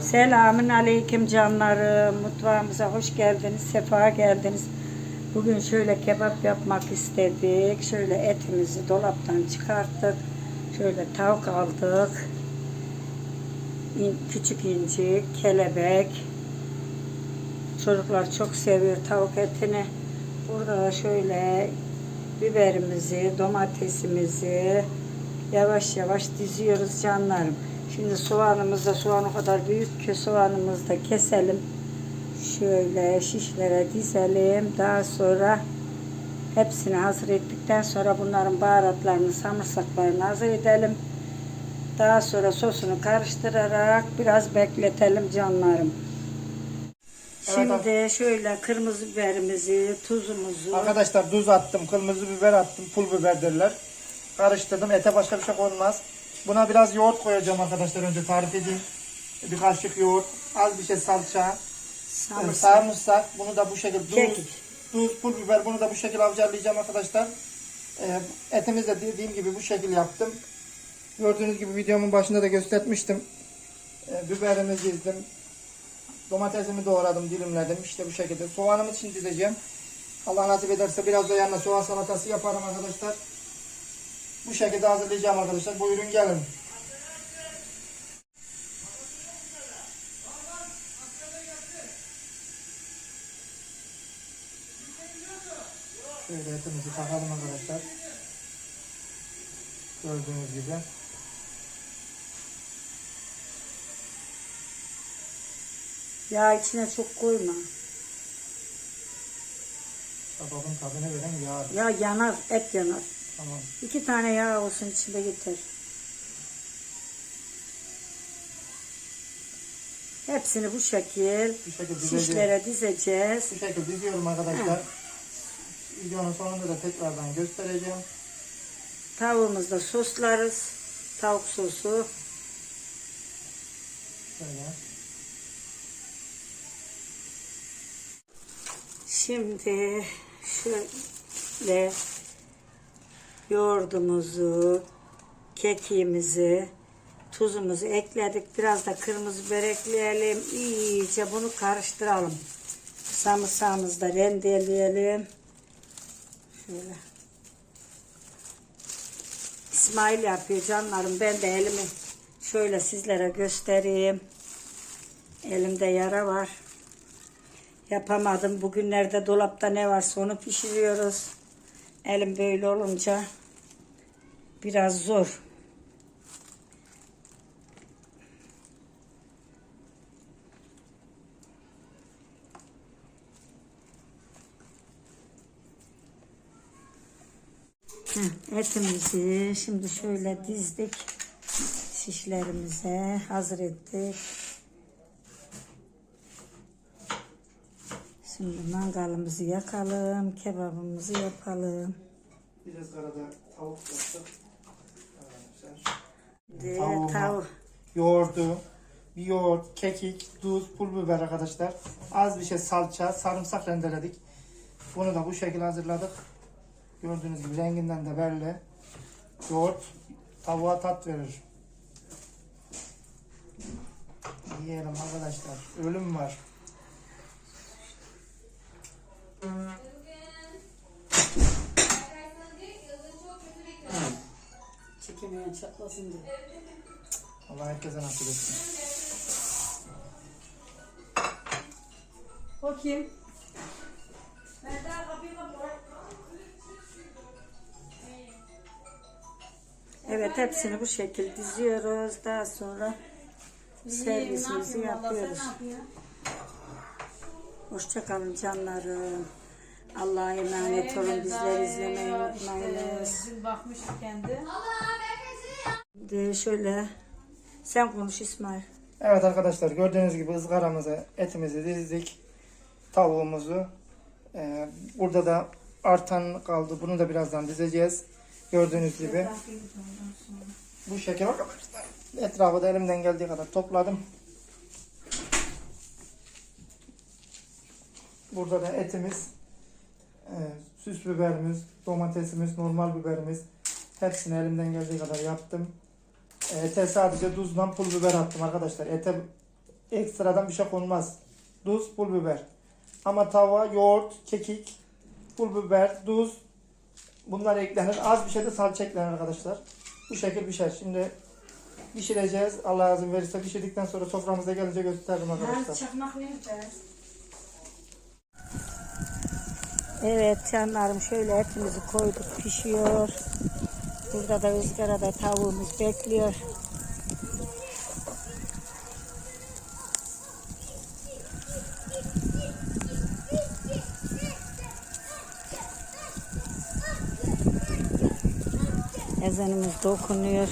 Selamün aleyküm canlarım. Mutfağımıza hoş geldiniz, sefa geldiniz. Bugün şöyle kebap yapmak istedik. Şöyle etimizi dolaptan çıkarttık. Şöyle tavuk aldık. İn- Küçük incik, kelebek. Çocuklar çok seviyor tavuk etini. Burada da şöyle biberimizi, domatesimizi yavaş yavaş diziyoruz canlarım. Şimdi soğanımız da soğan o kadar büyük ki soğanımızı da keselim. Şöyle şişlere dizelim. Daha sonra hepsini hazır ettikten sonra bunların baharatlarını, samırsaklarını hazır edelim. Daha sonra sosunu karıştırarak biraz bekletelim canlarım. Şimdi şöyle kırmızı biberimizi, tuzumuzu, Arkadaşlar tuz attım, kırmızı biber attım, pul biber derler. Karıştırdım. Ete başka bir şey konmaz. Buna biraz yoğurt koyacağım arkadaşlar önce tarif edeyim. Bir kaşık yoğurt, az bir şey salça, samırsak, sarımsak. Bunu da bu şekilde tuz, tuz, pul biber bunu da bu şekilde avcarlayacağım arkadaşlar. Ee, etimizi de dediğim gibi bu şekil yaptım. Gördüğünüz gibi videomun başında da göstermiştim. Ee, biberimi dizdim. Domatesimi doğradım, dilimledim. İşte bu şekilde. Soğanımı için dizeceğim. Allah nasip ederse biraz da yanına soğan salatası yaparım arkadaşlar. Bu şekilde hazırlayacağım arkadaşlar. Buyurun gelin. Şöyle etimizi takalım arkadaşlar. Gördüğünüz gibi. yağ içine çok koyma. Kababın tadını veren yağ. Ya yanar, et yanar. Tamam. İki tane yağ olsun içinde yeter. Hepsini bu şekil Bu dizeceğim. şişlere dizeceğiz. Bu şekilde diziyorum arkadaşlar. Videonun sonunda da tekrardan göstereceğim. Tavuğumuzu da soslarız. Tavuk sosu. Şöyle. Şimdi şöyle yoğurdumuzu, kekiğimizi, tuzumuzu ekledik. Biraz da kırmızı biber ekleyelim. İyice bunu karıştıralım. Samırsağımızı da rendeleyelim. Şöyle. İsmail yapıyor canlarım. Ben de elimi şöyle sizlere göstereyim. Elimde yara var. Yapamadım. Bugünlerde dolapta ne varsa onu pişiriyoruz. Elim böyle olunca biraz zor. Etimizi şimdi şöyle dizdik. Şişlerimize hazır ettik. Şimdi mangalımızı yakalım, kebabımızı yapalım. Biraz arada tavuk yaptık. Şimdi Tavuğuma. tavuk. Yoğurdu, bir yoğurt, kekik, tuz, pul biber arkadaşlar. Az bir şey salça, sarımsak rendeledik. Bunu da bu şekilde hazırladık. Gördüğünüz gibi renginden de belli. Yoğurt tavuğa tat verir. Yiyelim arkadaşlar. Ölüm var. Çekemeyen çatlasın diye. Allah herkese nasip etsin. O kim? Evet hepsini bu şekilde diziyoruz. Daha sonra servisimizi yapıyoruz. Hoşçakalın canlarım. Allah'a emanet olun. Bizleri izlemeyi unutmayınız. Dün bakmıştık kendi. De şöyle sen konuş İsmail. Evet arkadaşlar gördüğünüz gibi ızgaramızı etimizi dizdik. Tavuğumuzu. Ee, burada da artan kaldı. Bunu da birazdan dizeceğiz. Gördüğünüz gibi. Bu şekil arkadaşlar. Etrafı da elimden geldiği kadar topladım. Burada da etimiz, e, süs biberimiz, domatesimiz, normal biberimiz. Hepsini elimden geldiği kadar yaptım. Ete sadece tuzla pul biber attım arkadaşlar. Ete ekstradan bir şey konmaz. Tuz, pul biber. Ama tava, yoğurt, kekik, pul biber, tuz bunlar eklenir. Az bir şey de salça eklenir arkadaşlar. Bu şekil pişer. Şimdi pişireceğiz. Allah izin verirse pişirdikten sonra soframıza gelince gösteririm arkadaşlar. çakmak vereceğiz. Evet canlarım şöyle etimizi koyduk pişiyor. Burada da ızgarada tavuğumuz bekliyor. Ezanımız dokunuyor.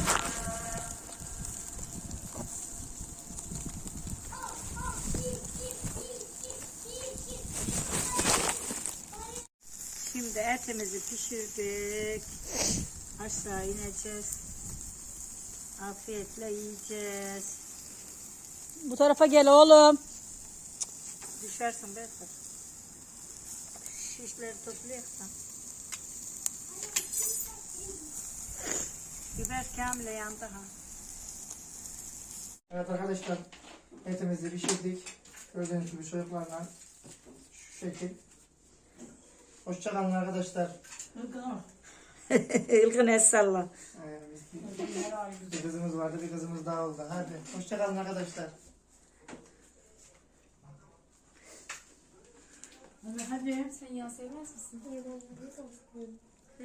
Şimdi etimizi pişirdik. Aşağı ineceğiz. Afiyetle yiyeceğiz. Bu tarafa gel oğlum. Düşersin Berkat. Şişleri toplayacaksan. Biber kamile yandı ha. Evet arkadaşlar etimizi pişirdik. Gördüğünüz gibi çocuklarla şu şekil. Hoşçakalın arkadaşlar. İlgin es salla. Ee, biz- bir kızımız vardı bir kızımız daha oldu. Hadi hoşçakalın arkadaşlar. Hadi. Sen yağ sevmez misin? Hı?